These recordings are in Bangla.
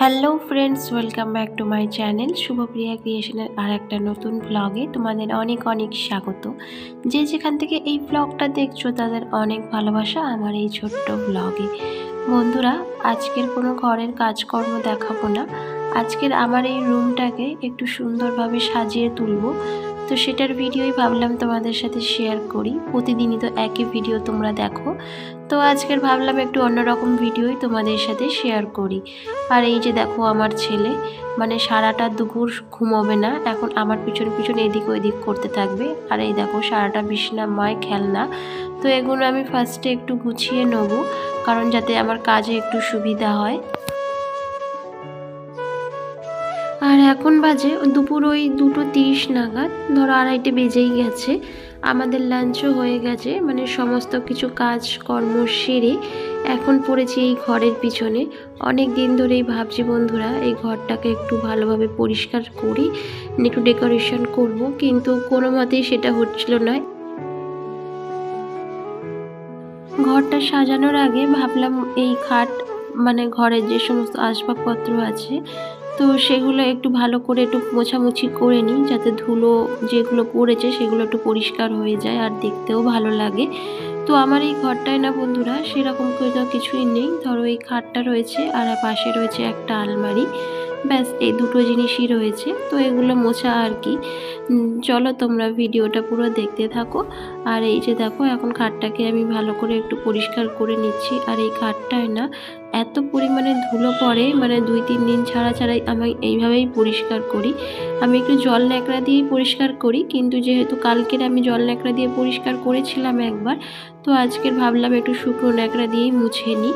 Hello friends welcome back to my channel Shubhapriya ক্রিয়েশনের আর একটা নতুন ব্লগে তোমাদের অনেক অনেক স্বাগত। যে যেখান থেকে এই ব্লগটা দেখছ, তাদের অনেক ভালোবাসা আমার এই ছোট্ট ব্লগে বন্ধুরা, আজকের কোনো ঘরের কাজকর্ম দেখাবো না। আজকের আমার এই রুমটাকে একটু সুন্দরভাবে সাজিয়ে তুলবো। তো সেটার ভিডিওই ভাবলাম তোমাদের সাথে শেয়ার করি। প্রতিদিনই তো একই ভিডিও তোমরা দেখো। তো আজকের ভাবলাম একটু অন্যরকম ভিডিওই তোমাদের সাথে শেয়ার করি। আর এই যে দেখো আমার ছেলে মানে সারাটা দুপুর ঘুমোবে না, এখন আমার পিছন পিছন এদিক ওইদিক করতে থাকবে। আর এই দেখো সারাটা বিছনাময় খেলনা। তো এগুলো আমি ফার্স্টে একটু গুছিয়ে নেব, কারণ যাতে আমার কাজে একটু সুবিধা হয়। আর এখন বাজে দুপুর ওই দুটো তিরিশ নাগাদ। ধরো আড়াইটে বেজেই গেছে। আমাদের লাঞ্চও হয়ে গেছে মানে সমস্ত কিছু কাজ, কর্ম সেরে এখন পড়েছি এই ঘরের পিছনে। অনেক দিন ধরেই ভাবছি বন্ধুরা, এই ঘরটাকে একটু ভালোভাবে পরিষ্কার করি, একটু ডেকোরেশন করব, কিন্তু কোনো মতেই সেটা হচ্ছিল না। ঘরটা সাজানোর আগে ভাবলাম এই খাট মানে ঘরের যে সমস্ত আসবাবপত্র আছে তো সেগুলো একটু ভালো করে একটু মোছামুছি করে নিই, যাতে ধুলো যেগুলো পড়েছে সেগুলো একটু পরিষ্কার হয়ে যায় আর দেখতেও ভালো লাগে। তো আমার এই ঘরটায় না বন্ধুরা, সেরকম কোনো কিছুই নেই। ধরো এই খাটটা রয়েছে আর পাশে রয়েছে একটা আলমারি। ব্যাস, এই দুটো জিনিসই রয়েছে। তো এগুলো মোছা আর কি। চলো তোমরা ভিডিওটা পুরো দেখতে থাকো। আর এই যে দেখো, এখন খাটটাকে আমি ভালো করে একটু পরিষ্কার করে নিচ্ছি। আর এই খাটটায় না এত পরিমাণে ধুলো পড়ে মানে দুই তিন দিন ছাড়া ছাড়াই আমি এইভাবেই পরিষ্কার করি। আমি একটু জল ন্যাকড়া দিয়েই পরিষ্কার করি, কিন্তু যেহেতু কালকের আমি জল ন্যাকড়া দিয়ে পরিষ্কার করেছিলাম একবার, তো আজকের ভাবলাম একটু শুকনো ন্যাকড়া দিয়েই মুছে নিই।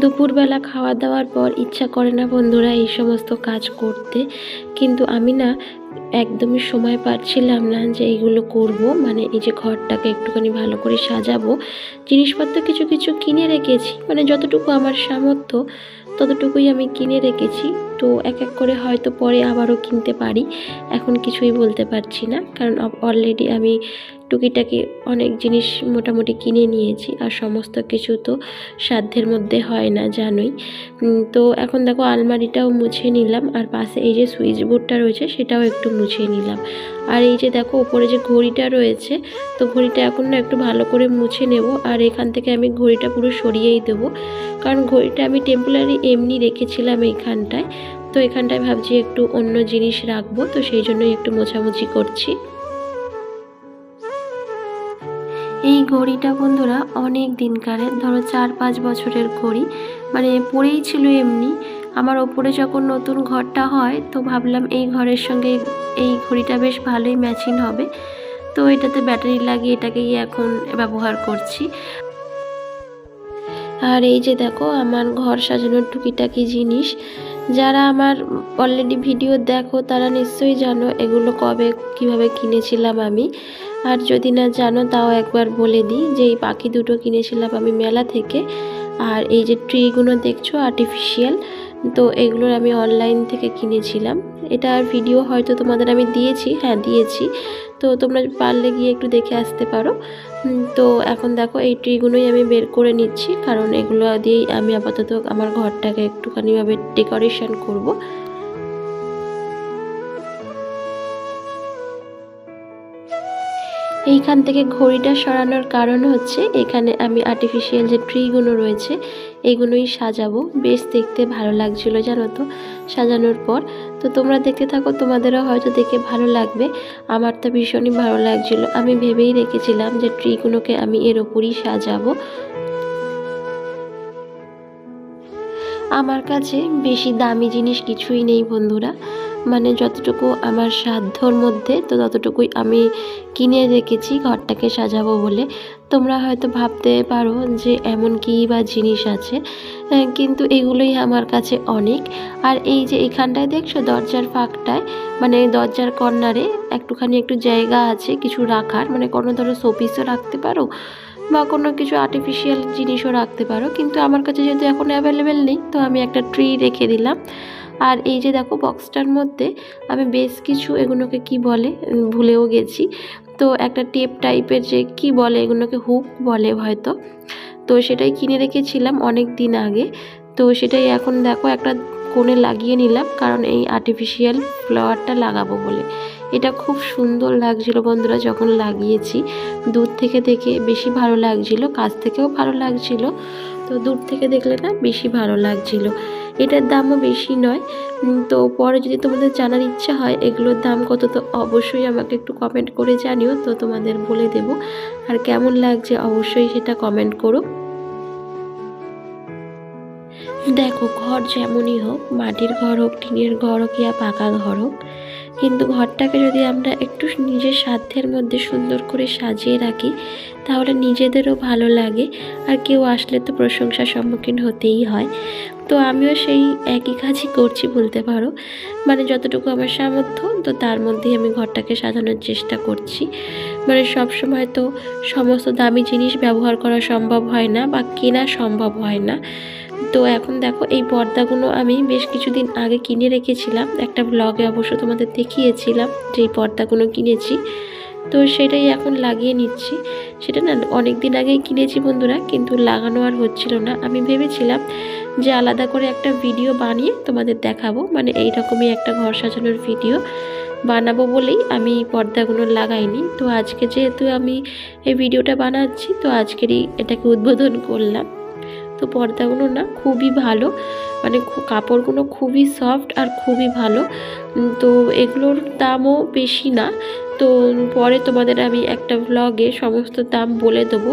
দুপুরবেলা খাওয়া দাওয়ার পর ইচ্ছা করে না বন্ধুরা এই সমস্ত কাজ করতে। কিন্তু আমি না একদমই সময় পাচ্ছিলাম না যে এইগুলো করব। মানে এই যে ঘরটাকে একটুখানি ভালো করে সাজাবো। জিনিসপত্র কিছু কিছু কিনে রেখেছি। মানে যতটুকু আমার সামর্থ্য, ততটুকুই আমি কিনে রেখেছি। তো এক এক করে হয়তো পরে আবারও কিনতে পারি। এখন কিছুই বলতে পারছি না। কারণ অলরেডি আমি টুকিটাকি অনেক জিনিস মোটামুটি কিনে নিয়েছি আর সমস্ত কিছু তো সাধ্যের মধ্যে হয় না, জানোই। তো এখন দেখো আলমারিটাও মুছে নিলাম আর পাশে এই যে সুইচ বোর্ডটা রয়েছে সেটাও একটু মুছে নিলাম। আর এই যে দেখো ওপরে যে ঘড়িটা রয়েছে, তো ঘড়িটা এখন না একটু ভালো করে মুছে নেব আর এখান থেকে আমি ঘড়িটা পুরো সরিয়েই দেবো। কারণ ঘড়িটা আমি টেম্পোরারি এমনি রেখেছিলাম এইখানটায়, তো এখানটায় ভাবছি একটু অন্য জিনিস রাখব, তো সেই জন্যই একটু মোছামুছি করছি। এই ঘড়িটা বন্ধুরা অনেক দিনকারের ধরো চার পাঁচ বছরের ঘড়ি। মানে পড়েই ছিল এমনি। আমার ওপরে যখন নতুন ঘরটা হয়, তো ভাবলাম এই ঘরের সঙ্গে এই ঘড়িটা বেশ ভালোই ম্যাচিং হবে। তো এটাতে ব্যাটারি লাগিয়ে এটাকেই এখন ব্যবহার করছি। আর এই যে দেখো, আমার ঘর সাজানোর টুকিটাকি জিনিস। যারা আমার অলরেডি ভিডিও দেখো, তারা নিশ্চয়ই জানো এগুলো কবে কীভাবে কিনেছিলাম আমি। আর যদি না জানো, তাও একবার বলে দিই যে এই পাখি দুটো কিনেছিলাম আমি মেলা থেকে। আর এই যে ট্রিগুলো দেখছ আর্টিফিশিয়াল তো এগুলোর আমি অনলাইন থেকে কিনেছিলাম। এটার ভিডিও হয়তো তোমাদের আমি দিয়েছি হ্যাঁ দিয়েছি। তো তোমরা পারলে গিয়ে একটু দেখে আসতে পারো। তো এখন দেখো, এই ট্রিগুলোই আমি বের করে নিচ্ছি। কারণ এগুলো দিয়েই আমি আপাতত আমার ঘরটাকে একটুখানিভাবে ডেকোরেশন করব। এইখান থেকে ঘড়িটা সরানোর কারণ হচ্ছে এখানে আমি আর্টিফিশিয়াল যে ট্রিগুলো রয়েছে, এগুলোই সাজাবো। বেশ দেখতে ভালো লাগছিল, জানো তো, সাজানোর পর। তো তোমরা দেখতে থাকো, তোমাদেরও হয়তো দেখে ভালো লাগবে। আমার তো ভীষণই ভালো লাগছিল। আমি ভেবেই রেখেছিলাম যে ট্রিগুলোকে আমি এর ওপরই সাজাবো। আমার কাছে বেশি দামি জিনিস কিছুই নেই, বন্ধুরা। মানে যতটুকু আমার সাধ্যর মধ্যে, তো ততটুকুই আমি কিনে রেখেছি, ঘরটাকে সাজাবো বলে। তোমরা হয়তো ভাবতে পারো যে এমন কী বা জিনিস আছে কিন্তু এগুলোই আমার কাছে অনেক। আর এই যে এখানটায় দেখছ দরজার ফাঁকটায় মানে দরজার কর্নারে একটুখানি একটু জায়গা আছে কিছু রাখার মানে কোনো ধরো শোপিসও রাখতে পারো বা কোনো কিছু আর্টিফিশিয়াল জিনিসও রাখতে পারো, কিন্তু আমার কাছে যেহেতু এখন অ্যাভেলেবেল নেই, তো আমি একটা ট্রি রেখে দিলাম। আর এই যে দেখো বক্সটার মধ্যে আমি বেশ কিছু এগুলোকে কি বলে ভুলেও গেছি। তো একটা টেপ টাইপের যে কি বলে এগুলোকে হুক বলে হয়তো। তো সেটাই কিনে রেখেছিলাম অনেক দিন আগে। তো সেটাই এখন দেখো একটা কোণে লাগিয়ে নিলাম কারণ এই আর্টিফিশিয়াল ফ্লাওয়ারটা লাগাবো বলে। এটা খুব সুন্দর লাগছিল বন্ধুরা যখন লাগিয়েছি। দূর থেকে দেখে বেশি ভালো লাগছিল, কাছ থেকেও ভালো লাগছিল। তো দূর থেকে দেখলে না বেশি ভালো লাগছিল। এটার দামও বেশি নয়। তো পরে যদি তোমাদের জানার ইচ্ছা হয়, এগুলোর দাম কত, তো অবশ্যই আমাকে একটু কমেন্ট করে জানিও, তো তোমাদের বলে দেব। আর কেমন লাগছে অবশ্যই সেটা কমেন্ট করো। দেখো, ঘর যেমনই হোক, মাটির ঘর হোক, টিনের ঘর হোক, ইয়া পাকা ঘর হোক কিন্তু ঘরটাকে যদি আমরা একটু নিজের সাধ্যের মধ্যে সুন্দর করে সাজিয়ে রাখি, তাহলে নিজেদেরও ভালো লাগে। আর কেউ আসলে তো প্রশংসার সম্মুখীন হতেই হয়। তো আমিও সেই একই কাজই করছি বলতে পারো। মানে যতটুকু আমার সামর্থ্য, তো তার মধ্যেই আমি ঘরটাকে সাজানোর চেষ্টা করছি। মানে সব সময় তো সমস্ত দামি জিনিস ব্যবহার করা সম্ভব হয় না বা কেনা সম্ভব হয় না। তো এখন দেখো এই পর্দাগুলো আমি বেশ কিছুদিন আগে কিনে রেখেছিলাম। একটা ব্লগে অবশ্য তোমাদের দেখিয়েছিলাম যে এই পর্দাগুলো কিনেছি। তো সেটাই এখন লাগিয়ে নিচ্ছি। সেটা না অনেক দিন আগেই কিনেছি বন্ধুরা, কিন্তু লাগানো আর হচ্ছিল না। আমি ভেবেছিলাম যে আলাদা করে একটা ভিডিও বানিয়ে তোমাদের দেখাবো। মানে এই রকমই একটা ঘর সাজানোর ভিডিও বানাবো বলেই আমি পর্দাগুলো লাগাইনি। তো আজকে যেহেতু আমি এই ভিডিওটা বানাচ্ছি, তো আজকেরই এটাকে উদ্বোধন করলাম। তো পর্দাগুলো না খুবই ভালো। মানে কাপড়গুলো খুবই সফট আর খুবই ভালো। তো এগুলোর দামও বেশি না। তো পরে তোমাদের আমি একটা ব্লগে সমস্ত দাম বলে দেবো।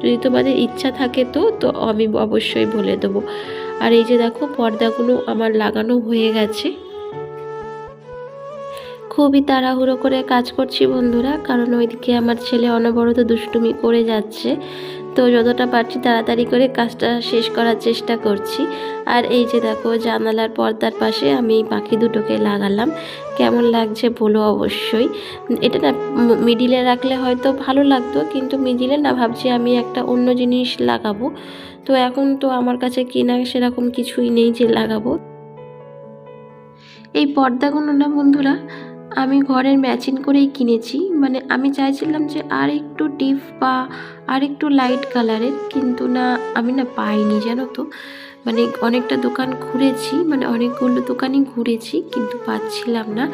যদি তোমাদের ইচ্ছা থাকে তো তো আমি অবশ্যই বলে দেবো। আর এই যে দেখো, পর্দাগুলো আমার লাগানো হয়ে গেছে। খুবই তাড়াহুড়ো করে কাজ করছি বন্ধুরা, কারণ ওইদিকে আমার ছেলে অনবরত দুষ্টুমি করে যাচ্ছে। তো যতটা পারছি তাড়াতাড়ি করে কাজটা শেষ করার চেষ্টা করছি। আর এই যে দেখো, জানালার পর্দার পাশে আমি এই পাখি দুটোকে লাগালাম। কেমন লাগছে বলো অবশ্যই। এটা না মিডিলে রাখলে হয়তো ভালো লাগতো, কিন্তু মিডিলে না ভাবছি আমি একটা অন্য জিনিস লাগাবো। তো এখন তো আমার কাছে কিনা সেরকম কিছুই নেই যে লাগাবো। এই পর্দাগুলো না বন্ধুরা আমি ঘরের ম্যাচিং করেই কিনেছি। মানে আমি চাইছিলাম যে আর একটু ডিপ বা আর একটু লাইট কালারের কিন্তু না আমি না পাইনি জানো তো। মানে অনেকটা দোকান ঘুরেছি মানে অনেকগুলো দোকানই ঘুরেছি কিন্তু পাচ্ছিলাম না।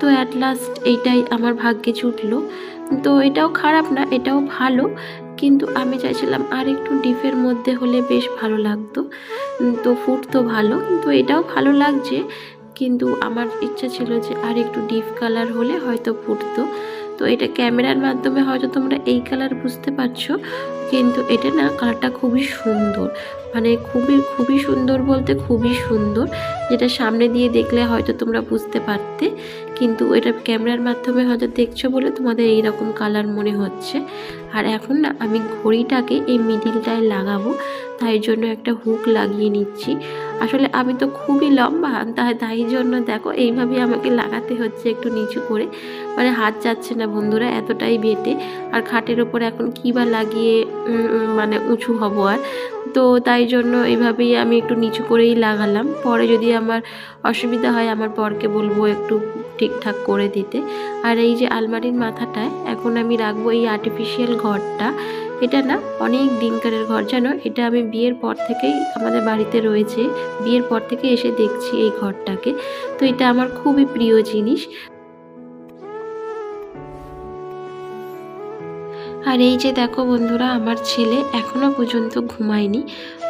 তো অ্যাট লাস্ট এইটাই আমার ভাগ্যে জুটলো। তো এটাও খারাপ না এটাও ভালো কিন্তু আমি চাইছিলাম আর একটু ডিপের মধ্যে হলে বেশ ভালো লাগতো। উম, তো ভালো কিন্তু এটাও ভালো লাগছে কিন্তু আমার ইচ্ছা ছিল যে আর একটু ডিপ কালার হলে হয়তো ফুটতো তো এটা ক্যামেরার মাধ্যমে হয়তো তোমরা এই কালার বুঝতে পারছ, কিন্তু এটা না কালারটা খুবই সুন্দর। মানে খুবই খুবই সুন্দর বলতে খুবই সুন্দর। যেটা সামনে দিয়ে দেখলে হয়তো তোমরা বুঝতে পারতে, কিন্তু এটা ক্যামেরার মাধ্যমে হয়তো দেখছ বলে তোমাদের এই রকম কালার মনে হচ্ছে। আর এখন না আমি ঘড়িটাকে এই মিডিলটায় লাগাবো। তাই জন্য একটা হুক লাগিয়ে নিচ্ছি। আসলে আমি তো খুবই লম্বা, তাই তাই জন্য দেখো এইভাবেই আমাকে লাগাতে হচ্ছে একটু নিচু করে। মানে হাত যাচ্ছে না বন্ধুরা, এতটাই বেটে। আর খাটের ওপর এখন কী বা লাগিয়ে মানে উঁচু হব আর। তো তাই জন্য এইভাবেই আমি একটু নিচু করেই লাগালাম। পরে যদি আমার অসুবিধা হয় আমার বরকে বলব একটু ঠিকঠাক করে দিতে। আর এই যে আলমারির মাথাটায়, এখন আমি রাখব এই আর্টিফিশিয়াল ঘরটা। এটা না অনেক দিনকারের ঘর, জানো? এটা আমি বিয়ের পর থেকেই আমাদের বাড়িতে রয়েছে। বিয়ের পর থেকে এসে দেখছি এই ঘরটাকে। তো এটা আমার খুবই প্রিয় জিনিস। আর এই যে দেখো বন্ধুরা, আমার ছেলে এখনও পর্যন্ত ঘুমায়নি।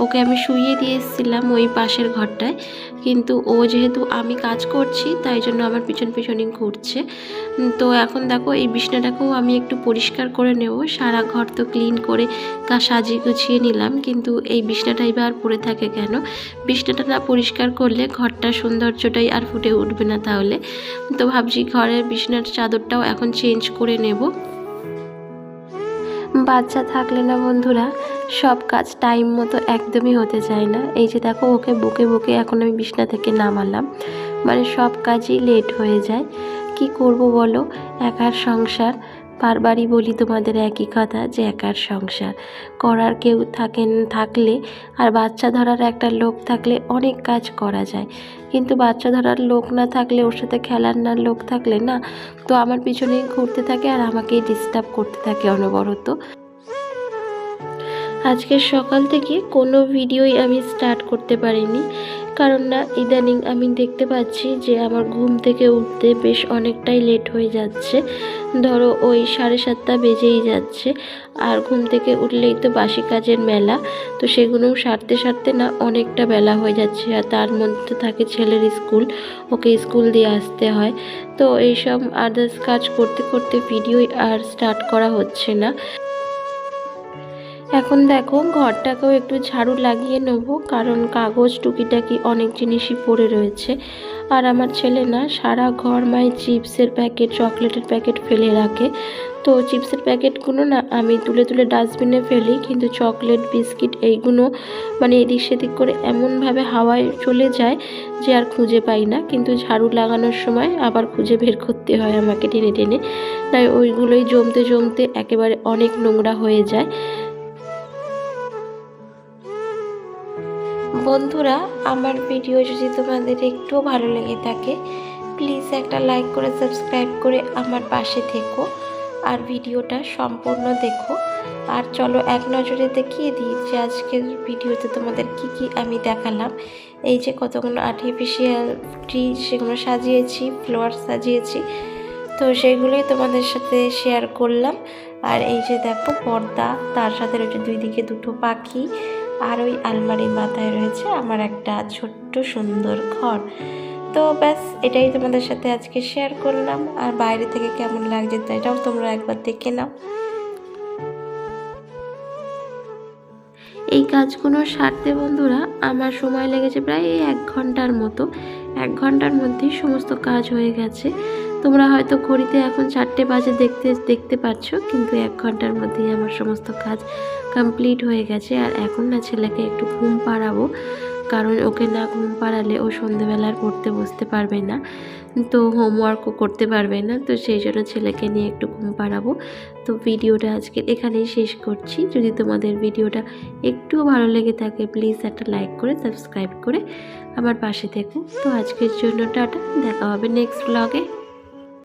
ওকে আমি শুইয়ে দিয়ে এসেছিলাম ওই পাশের ঘরটায়। কিন্তু ও যেহেতু আমি কাজ করছি, তাই জন্য আমার পিছন পিছনই ঘুরছে। তো এখন দেখো এই বিছনাটাকেও আমি একটু পরিষ্কার করে নেব। সারা ঘর তো ক্লিন করে তা সাজিয়ে গুছিয়ে নিলাম, কিন্তু এই বিছনাটাই বা আর পড়ে থাকে কেন? বিছনাটা না পরিষ্কার করলে ঘরটার সৌন্দর্যটাই আর ফুটে উঠবে না তাহলে। তো ভাবছি ঘরের বিছনার চাদরটাও এখন চেঞ্জ করে নেব। বাচ্চা থাকলে না বন্ধুরা, সব কাজ টাইম মতো একদমই হতে চায় না। এই যে দেখো, ওকে বুকে বুকে এখন আমি বিছনা থেকে নামালাম। মানে সব কাজই লেট হয়ে যায়। কি করব বলো? একার সংসার। বারবারই বলি তোমাদের একই কথা যে একার সংসার। করার কেউ থাকেন, থাকলে আর বাচ্চা ধরার একটা লোক থাকলে অনেক কাজ করা যায়। কিন্তু বাচ্চা ধরার লোক না থাকলে, ওর সাথে খেলার না লোক থাকলে না, তো আমার পিছনেই ঘুরতে থাকে আর আমাকেই ডিস্টার্ব করতে থাকে অনবরত। আজকের সকাল থেকে কোনো ভিডিওই আমি স্টার্ট করতে পারিনি। কারণ না, ইদানিং আমি দেখতে পাচ্ছি যে আমার ঘুম থেকে উঠতে বেশ অনেকটাই লেট হয়ে যাচ্ছে। ধরো ওই সাড়ে সাতটা বেজেই যাচ্ছে। আর ঘুম থেকে উঠলেই তো বাসি কাজের মেলা, তো সেগুলো সারতে সারতে না অনেকটা বেলা হয়ে যাচ্ছে। আর তার মধ্যে থাকে ছেলের স্কুল, ওকে স্কুল দিয়ে আসতে হয়। তো এইসব আদার্স কাজ করতে করতে ভিডিও আর স্টার্ট করা হচ্ছে না। এখন দেখো, ঘরটাকেও একটু ঝাড়ু লাগিয়ে নেব, কারণ কাগজ টুকিটাকি অনেক জিনিসই পড়ে রয়েছে। আর আমার ছেলে না, সারা ঘর মাই চিপসের প্যাকেট, চকলেটের প্যাকেট ফেলে রাখে। তো চিপসের প্যাকেটগুলো না, আমি তুলে তুলে ডাস্টবিনে ফেলি, কিন্তু চকলেট, বিস্কিট এইগুলো মানে এদিক সেদিক করে এমনভাবে হাওয়ায় চলে যায় যে আর খুঁজে পাই না। কিন্তু ঝাড়ু লাগানোর সময় আবার খুঁজে বের করতে হয় আমাকে টেনে টেনে। তাই ওইগুলোই জমতে জমতে একেবারে অনেক নোংরা হয়ে যায়। বন্ধুরা, আমার ভিডিও যদি তোমাদের একটুও ভালো লেগে থাকে প্লিজ একটা লাইক করে সাবস্ক্রাইব করে আমার পাশে থেকো। আর ভিডিওটা সম্পূর্ণ দেখো। আর চলো, এক নজরে দেখিয়ে দিই যে আজকের ভিডিওতে তোমাদের কি কি আমি দেখালাম। এই যে কতগুলো আর্টিফিশিয়াল ট্রি সেগুলো সাজিয়েছি ফ্লোয়ার সাজিয়েছি, তো সেগুলোই তোমাদের সাথে শেয়ার করলাম। আর এই যে দেখো, পর্দা, তার সাথে রয়েছে দুই দিকে দুটো পাখি। আর ওই আলমারির মাথায় রয়েছে আমার একটা ছোট্ট সুন্দর ঘর। তো ব্যাস, এটাই তোমাদের সাথে আজকে শেয়ার করলাম। আর বাইরে থেকে কেমন লাগছে এটাও তোমরা একবার দেখে নাও। এই কাজগুলো সারতে বন্ধুরা, আমার সময় লেগেছে প্রায় এক ঘণ্টার মতো। এক ঘণ্টার মধ্যেই সমস্ত কাজ হয়ে গেছে। তোমরা হয়তো ঘড়িতে এখন চারটে বাজে দেখতে দেখতে পাচ্ছ কিন্তু এক ঘণ্টার মধ্যেই আমার সমস্ত কাজ কমপ্লিট হয়ে গেছে। আর এখন না ছেলেকে একটু ঘুম পাড়াবো, কারণ ওকে না ঘুম পাড়ালে ও সন্ধেবেলার পড়তে বসতে পারবে না, তো হোমওয়ার্কও করতে পারবে না, তো সেই জন্য ছেলেকে নিয়ে একটু ঘুম পাড়াবো। তো ভিডিওটা আজকে এখানেই শেষ করছি। যদি তোমাদের ভিডিওটা একটুও ভালো লেগে থাকে প্লিজ একটা লাইক করে সাবস্ক্রাইব করে আমার পাশে থেকো। তো আজকের জন্য টাটা, দেখা হবে নেক্সট ব্লগে